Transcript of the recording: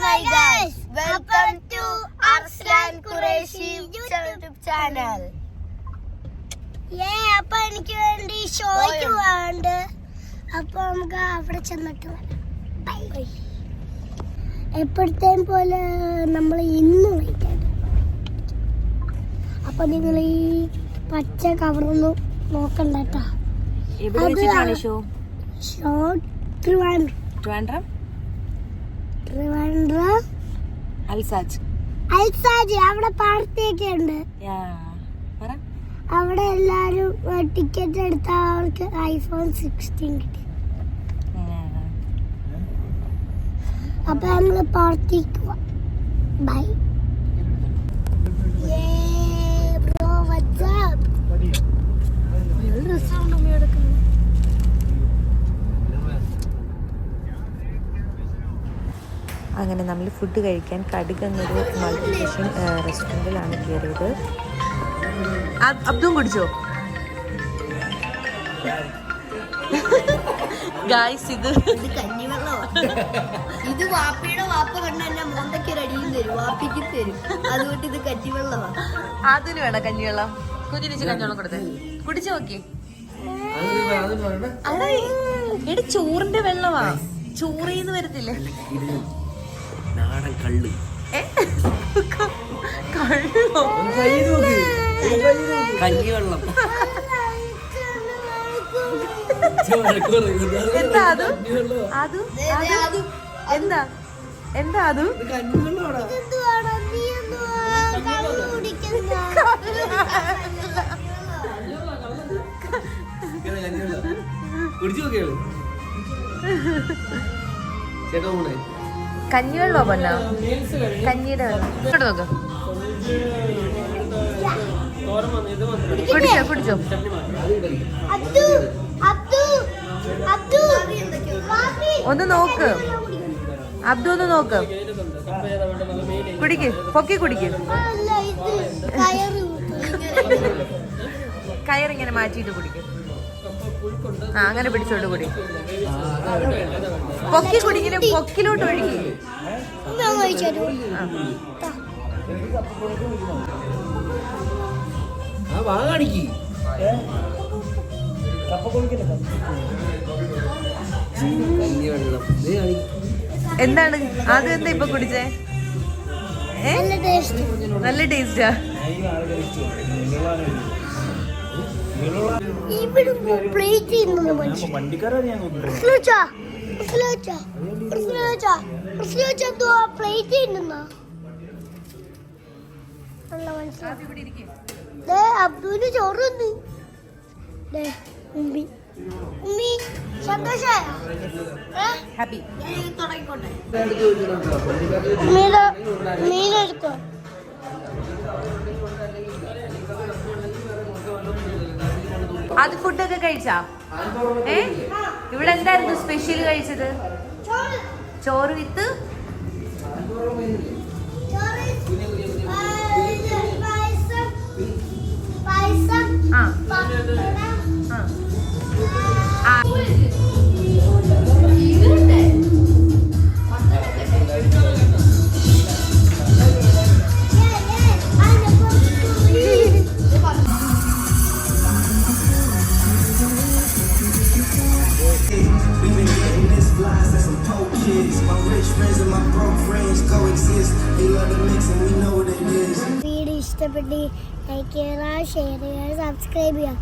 my guys, welcome to Arslan Qureshi YouTube channel. ഏ അപ്പൊ എനിക്ക് വേണ്ടി ഷോയ്ക്ക് പോകാണ്ട് അപ്പൊ നമുക്ക് അവിടെ ചെന്നിട്ട് വരാം. ബൈ എപ്പോഴത്തേം പോലെ നമ്മൾ ഇന്ന് വൈകിട്ട് അപ്പൊ നിങ്ങൾ ഈ പച്ച കവറൊന്നും നോക്കണ്ട കേട്ടോ. ഷോ ട്രിവാൻഡ്രം? ട്രിവാൻഡ്രം ട്രിവാൻഡ്രം അൽസാജ് അവിടെ പാർട്ടിയൊക്കെ ഉണ്ട്. യാ പറ. അവിടെ എല്ലാരും ടിക്കറ്റ് എടുത്താൽ അവർക്ക് ഐഫോൺ സിക്സ്റ്റീൻ കിട്ടി. അപ്പൊ നമ്മൾ പാർട്ടിക്ക് പോവാം ബൈ ബ്രോ വാട്സ്ആപ്പ് അങ്ങനെ നമ്മൾ ഫുഡ് കഴിക്കാൻ കടുക് എന്നൊരു മൾട്ടിപ്ലിക്കേഷൻ റെസ്റ്റോറന്റിലാണ് കയറിയത്. അബ്ദും കുടിച്ചോ? ഗായ്സ് ഇത് ഇത് വാപ്പിയുടെ വാപ്പ കണ്ട എന്നെ മോന്തയ്ക്ക് അടിയും തരും. വാപ്പിക്ക് തരും. അതുകൊണ്ട് ഇത് കഞ്ഞിവെള്ളമാണ് അതിന് വേണം കഞ്ഞിവെള്ളം. കുഞ്ഞിനിച്ച് കഞ്ഞിവെള്ളം കൊടുത്തേ. കുടിച്ചു നോക്കി. എടി ചോറിന്റെ വെള്ളമാ. ചോറിന്ന് വരത്തില്ലേ? നാടൻ കള്ള്. കഞ്ഞിവെള്ളം. എന്താ അത്? എന്താ? എന്താ അത്? കുടിച്ചു നോക്കിയോ ചേട്ടാ ഊണേ കഞ്ഞിവെള്ളോ പൊന്നോ? കഞ്ഞിയുടെ വെള്ളം. ഇങ്ങോട്ട് നോക്ക്. കുടിച്ചോ കുടിച്ചോ. അബ്ദു അബ്ദു അബ്ദു വാപ്പി ഒന്ന് നോക്ക്. അബ്ദു ഒന്ന് നോക്ക്. കുടിക്ക് പൊക്കി കുടിക്ക്. അല്ല ഇത് കയറ് കയറിങ്ങനെ മാറ്റിയിട്ട് കുടിക്കും. ആ അങ്ങനെ പിടിച്ചോണ്ട് കുടി. പൊക്കി കുടിക്കില്ല പൊക്കിലോട്ട് ഒഴുകി. ഞാൻ എന്താണ്? അത് എന്താ ഇപ്പൊ കുടിച്ചേ? നല്ല ടേസ്റ്റ് നല്ല ടേസ്റ്റാ ഇവിടെ പ്ലേറ്റ് ചെയ്യുന്നത് മനുഷ്യൻ അബ്ദുവിന് ചോറ് വന്ന് ദേ ഉമ്മി. ഉമ്മി സന്തോഷായ? തുടങ്ങിക്കോട്ടെ ഉമ്മീടെ മീനെടുക്കോ അത് ഫുഡൊക്കെ കഴിച്ചാ? ഏ? ഇവിടെ എന്തായിരുന്നു സ്പെഷ്യൽ കഴിച്ചത്? ചോറ് വിത്ത്? ആ. flies and some poke kids. My rich friends and my broke friends coexist. They love the mix and we know what it is. Video ഇഷ്ടപ്പെട്ട് ലൈക്ക് ചെയ്യുക ഷെയർ ചെയ്യുക സബ്സ്ക്രൈബ് ചെയ്യുക